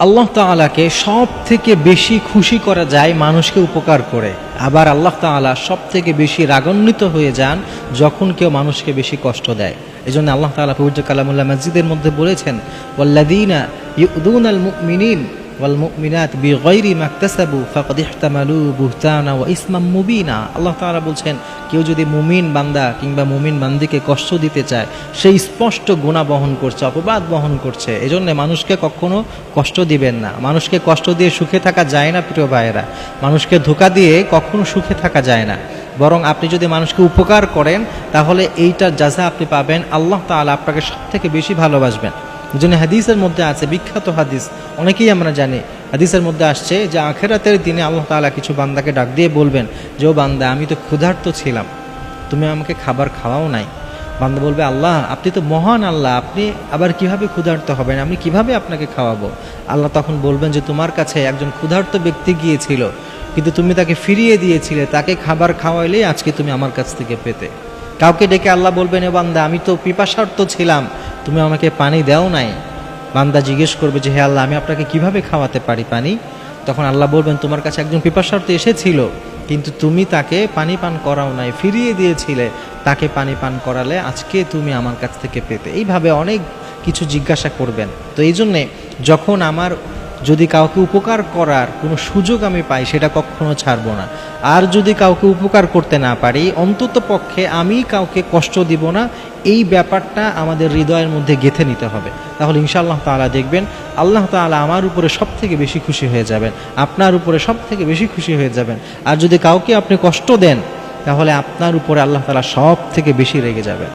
আল্লাহ তালাকে সব থেকে বেশি খুশি করা যায় মানুষকে উপকার করে। আবার আল্লাহ তালা সব থেকে বেশি রাগান্বিত হয়ে যান যখন কেউ মানুষকে বেশি কষ্ট দেয়। এই জন্য আল্লাহ তালা পবিত্র কালামুল্লাহ মসজিদের মধ্যে বলেছেন ওয়াল্লাদিনা ইউদুন আল মুমিনিন ওয়াল মুমিনাত বিগাইরি মাকতাসাবু ফাকাদ ইহতামালু বুহতানা ওয়া ইসমাম মুবিনা। আল্লাহ তাআলা বলছেন, কেউ যদি মুমিন বান্দা কিংবা মুমিন বান্দিকে কষ্ট দিতে চায়, সেই স্পষ্ট গুণা বহন করছে, অপবাদ বহন করছে। এজন্য মানুষকে কখনো কষ্ট দিবেন না। মানুষকে কষ্ট দিয়ে সুখে থাকা যায় না, প্রিয় ভাইয়েরা। মানুষকে ধোকা দিয়ে কখনো সুখে থাকা যায় না। বরং আপনি যদি মানুষকে উপকার করেন, তাহলে এইটার যাজা আপনি পাবেন, আল্লাহ তাআলা আপনাকে সব থেকে বেশি ভালোবাসবেন। জন্য হাদিসের মধ্যে আছে, বিখ্যাত হাদিস। অনেকেই আমরা জানি, হাদিসের মধ্যে আসছে যে আখেরাতের দিনে আল্লাহ তাআলা কিছু বান্দাকে ডাক দিয়ে বলবেন, যে ও বান্দা, আমি তো ক্ষুধার্ত ছিলাম, তুমি আমাকে খাবার খাওয়াও নাই। বান্দা বলবে, আল্লাহ, আপনি তো মহান আল্লাহ, আপনি আবার কীভাবে ক্ষুধার্ত হবেন? আমি কীভাবে আপনাকে খাওয়াবো? আল্লাহ তখন বলবেন যে, তোমার কাছে একজন ক্ষুধার্ত ব্যক্তি গিয়েছিল, কিন্তু তুমি তাকে ফিরিয়ে দিয়েছিলে, তাকে খাবার খাওয়াইলেই আজকে তুমি আমার কাছ থেকে পেতে। কাউকে ডেকে আল্লাহ বলবেন, এ বান্দা, আমি তো পিপাসার্থ ছিলাম তুমি আমাকে পানি দেও নাই? বান্দা জিজ্ঞেস করবে যে, হে আল্লাহ, আমি আপনাকে কীভাবে খাওয়াতে পারি পানি? তখন আল্লাহ বলবেন, তোমার কাছে একজন পিপাসার্থ এসেছিল, কিন্তু তুমি তাকে পানি পান করাও নাই, ফিরিয়ে দিয়েছিলে। তাকে পানি পান করালে আজকে তুমি আমার কাছ থেকে পেতে। এইভাবে অনেক কিছু জিজ্ঞাসা করবেন। তো এই জন্যে যখন আমার যদি কাউকে উপকার করার কোনো সুযোগ আমি পাই, সেটা কখনো ছাড়বো না। আর যদি কাউকে উপকার করতে না পারি, অন্তত পক্ষে আমি কাউকে কষ্ট দিব না। এই ব্যাপারটা আমাদের হৃদয়ের মধ্যে গেঁথে নিতে হবে। তাহলে ইনশাআল্লাহ তাআলা দেখবেন, আল্লাহ তাআলা আমার উপরে সব থেকে বেশি খুশি হয়ে যাবেন, আপনার উপরে সব থেকে বেশি খুশি হয়ে যাবেন। আর যদি কাউকে আপনি কষ্ট দেন, তাহলে আপনার উপরে আল্লাহ তাআলা সব থেকে বেশি রেগে যাবেন।